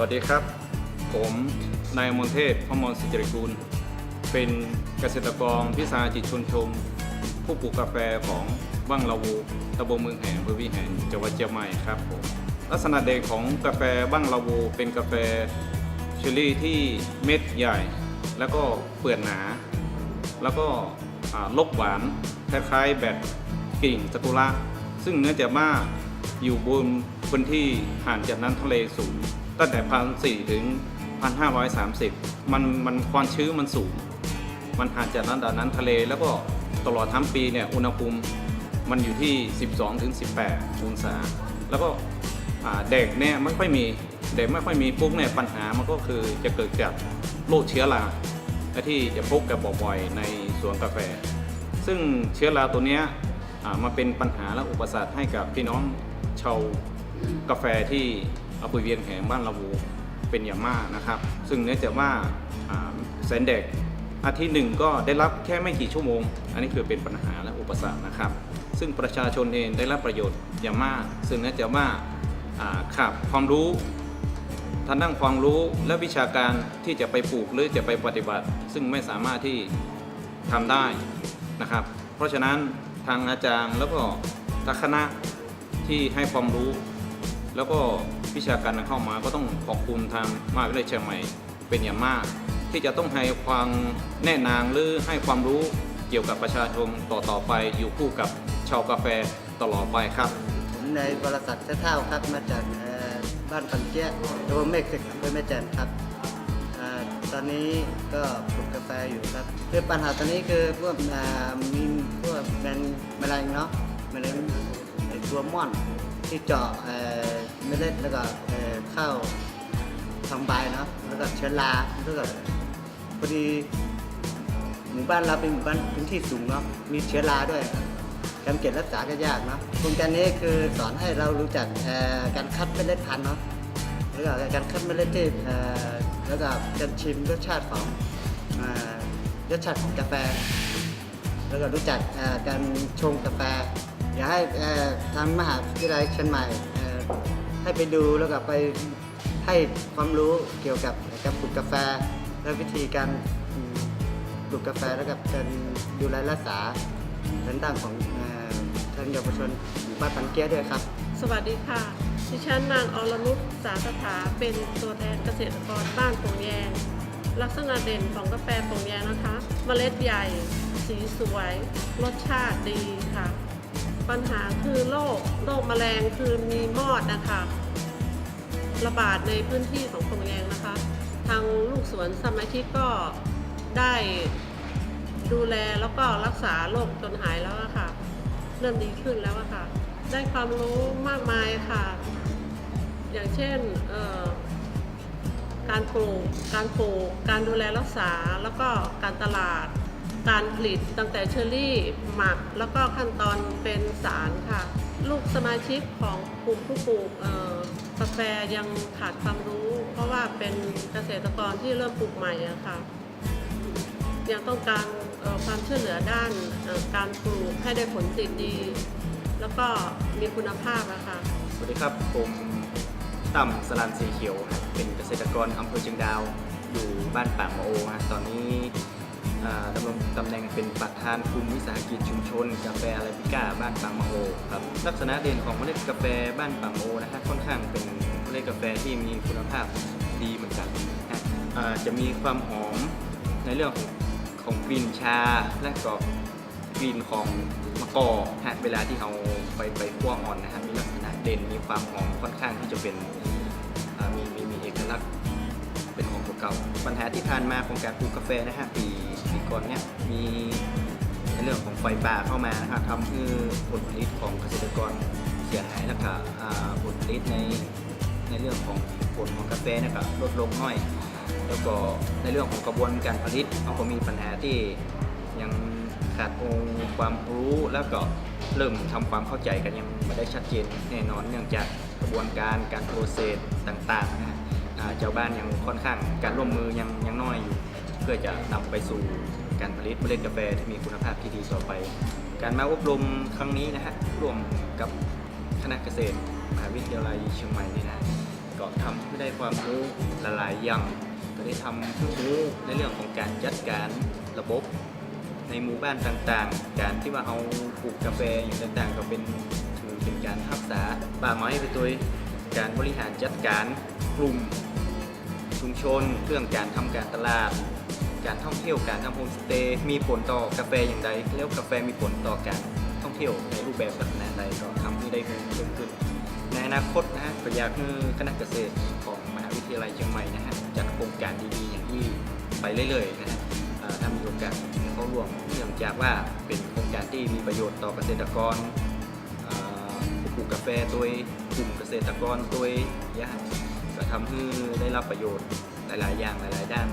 วัสดีครับ ผมนายมนเทพพมรสิจริกุล เป็นเกษตรกรพิสาหกิจชนชม ผู้ปลูกกาแฟของบ้างละวูตำบลเมืองแห่งอำเภอวิหารจังหวัดเชียงใหม่ครับผมลักษณะเด่นของกาแฟบ้างละวูเป็นกาแฟเชอรี่ที่เม็ดใหญ่ แล้วก็เปลือกหนา แล้วก็ลบหวานคล้ายๆแบบกิ่งซากุระซึ่งเนื้อจะมากอยู่บนพื้นที่ห่างจากน้ำทะเลสูง ตั้งแต่พันสี่ถึงพันห้าร้อยสามสิบมันมันความชื้นมันสูง มันห่างจากระดับน้ำทะเลแล้วก็ตลอดทั้งปีเนี่ยอุณหภูมิมันอยู่ที่ 12ถึง18 องศา แล้วก็แดดเนี่ยไม่ค่อยมีแดดไม่ค่อยมีปุ๊บเนี่ยปัญหามันก็คือจะเกิดจากโรคเชื้อราและที่จะพบกับบ่อยๆในสวนกาแฟ ซึ่งเชื้อราตัวเนี้ยมาเป็นปัญหาและอุปสรรคให้กับพี่น้องชาวกาแฟที่ อำเภอเวียนแหงบ้านละวูเป็นอย่างมากนะครับ ซึ่งเนื่องจากว่าแสนแดดอาทิตย์หนึ่งก็ได้รับแค่ไม่กี่ชั่วโมง อันนี้คือเป็นปัญหาและอุปสรรคนะครับ ซึ่งประชาชนเองได้รับประโยชน์อย่างมาก ซึ่งน่าจะว่าขาดความรู้ทางด้านความรู้และวิชาการที่จะไปปลูกหรือจะไปปฏิบัติ ซึ่งไม่สามารถที่ทำได้นะครับ เพราะฉะนั้นทางอาจารย์แล้วก็ทางคณะที่ให้ความรู้ แล้วก็ วิชาการนำเข้ามาก็ต้องขอบคุณทางมหาวิทยาลัยเชียงใหม่เป็นอย่างมาก ที่จะต้องให้ความแนะนำหรือให้ความรู้เกี่ยวกับประชาชนต่อต่อไปอยู่คู่กับชาวกาแฟตลอดไปครับผมในบริษัทเท่าครับมาจากบ้านปันเจี๊ยตำบลเมฆศึกอำเภอแม่แจ่มครับอตอนนี้ก็ปลูกกาแฟอยู่ครับคือปัญหาตอนนี้คือพวกมีพวกแมลงแมลงเนาะแมลงตัวม่อนที่เจาะ เอ่เมล็ดแล้วก็เข้าทางใบเนาะแล้วก็เชื้อราแล้วก็พอดีหมู่บ้านเราเป็นหมู่บ้านพื้นที่สูงเนาะมีเชื้อราด้วยการเก็บรักษาก็ยากเนาะโครงการนี้คือสอนให้เรารู้จักการคัดเมล็ดพันธุ์เนาะแล้วก็การคัดเมล็ดที่แล้วก็การชิมรสชาติของรสชาติของกาแฟ แล้วก็รู้จักการชงกาแฟ อยากให้ทางมหาวิทยาลัยเชียงใหม่ ให้ไปดูแล้วก็ไปให้ความรู้เกี่ยวกับการปลูกกาแฟ และวิธีการปลูกกาแฟแล้วก็การดูแลรักษาทางด้านของเอ่อทางเยาวชนบ้านปันเกียด้วยครับ สวัสดีค่ะ ดิฉันนางอรนุชสาสถาเป็นตัวแทนเกษตรกรบ้านโป่งแยง ลักษณะเด่นของกาแฟโป่งแยงนะคะ เมล็ดใหญ่ สีสวย รสชาติดีค่ะ ปัญหาคือโรคโรคแมลงคือมีมอดนะคะ ระบาดในพื้นที่ของโป่งแยงนะคะ ทางลูกสวนสมาชิกก็ได้ดูแลแล้วก็รักษาโรคจนหายแล้วอะค่ะ เริ่มดีขึ้นแล้วอะค่ะ ได้ความรู้มากมายค่ะ อย่างเช่นการปลูกการปลูกการดูแลรักษาแล้วก็การตลาด การผลิตตั้งแต่เชอรี่หมักแล้วก็ขั้นตอนเป็นสารค่ะ ลูกสมาชิกของกลุ่มผู้ปลูกกาแฟยังขาดความรู้ เพราะว่าเป็นเกษตรกรที่เริ่มปลูกใหม่อะค่ะ ยังต้องการความช่วยเหลือด้านการปลูกให้ได้ผลติดดี แล้วก็มีคุณภาพอะค่ะสวัสดีครับผมตั้มสลันสีเขียว เป็นเกษตรกรอำเภอเชียงดาว อยู่บ้านป่ากมโอฮะตอนนี้ ดำรงตำแหน่งเป็นประธานกลุ่มวิสาหกิจชุมชน กาแฟอาราบิก้าบ้านปากมะโอครับลักษณะเด่นของเมล็ดกาแฟบ้านปากมะโอนะฮะค่อนข้างเป็นเมล็ดกาแฟที่มีคุณภาพดีเหมือนกันนะจะมีความหอมในเรื่องของของกลิ่นชาและก็กลิ่นของมะกอกฮะเวลาที่เราไปไปคั่วอ่อนนะฮะมีลักษณะเด่นมีความหอมค่อนข้างที่จะเป็นมีมีมีเอกลักษณ์เป็นของ ก่าปัญหาที่ผ่านมาของการปลูกกาแฟนะฮะปีปีก่อนเนี่ยมีในเรื่องของไฟป่าเข้ามานะฮะทำให้ผลผลิตของเกษตรกรเสียหายแล้วก็อ่าผลผลิตในในเรื่องของผลของกาแฟนะครับลดลงน้อย แล้วก็ในเรื่องของกระบวนการผลิตเราก็มีปัญหาที่ยังขาดองค์ความรู้แล้วก็เริ่มทำความเข้าใจกันยังไม่ได้ชัดเจนแน่นอนเนื่องจากกระบวนการการโปรเซสต่างๆนะ เจ้าบ้านยังค่อนข้างการร่วมมือยังยังน้อยอยู่ เพื่อจะนำไปสู่การผลิตเมล็ดกาแฟที่มีคุณภาพที่ดีต่อไป การมาอบรมครั้งนี้นะฮะร่วมกับคณะเกษตรมหาวิทยาลัยเชียงใหม่นี่นะก็ทำให้ได้ความรู้หลายๆอย่างก็ได้ทำให้รู้ในเรื่องของการจัดการระบบในหมู่บ้านต่างๆ การที่ว่าเอาปลูกกาแฟอย่างต่างๆ ก็เป็นถือเป็นการรักษาป่าไม้ไปตัวการบริหารจัดการกลุ่ม ชุมชนเรื่องการทำการตลาด การท่องเที่ยวการทำโฮมสเตย์มีผลต่อกาแฟอย่างไรแล้วกาแฟมีผลต่อการท่องเที่ยวในรูปแบบลักษณะใดก็ทำให้ได้เพิ่มขึ้น ในอนาคตนะฮะก็อยากให้คณะเกษตรของมหาวิทยาลัยเชียงใหม่นะฮะจัดโครงการดีๆอย่างที่ไปเรื่อยๆนะฮะเอ่อถ้ามีโอกาสเข้าร่วมเนื่องจากว่าเป็นโครงการที่มีประโยชน์ต่อเกษตรกรผู้ปลูกกาแฟโดยกลุ่มเกษตรกรโดยยะ ก็ทำให้ได้รับประโยชน์หลาย ๆ อย่างหลาย ๆ ด้าน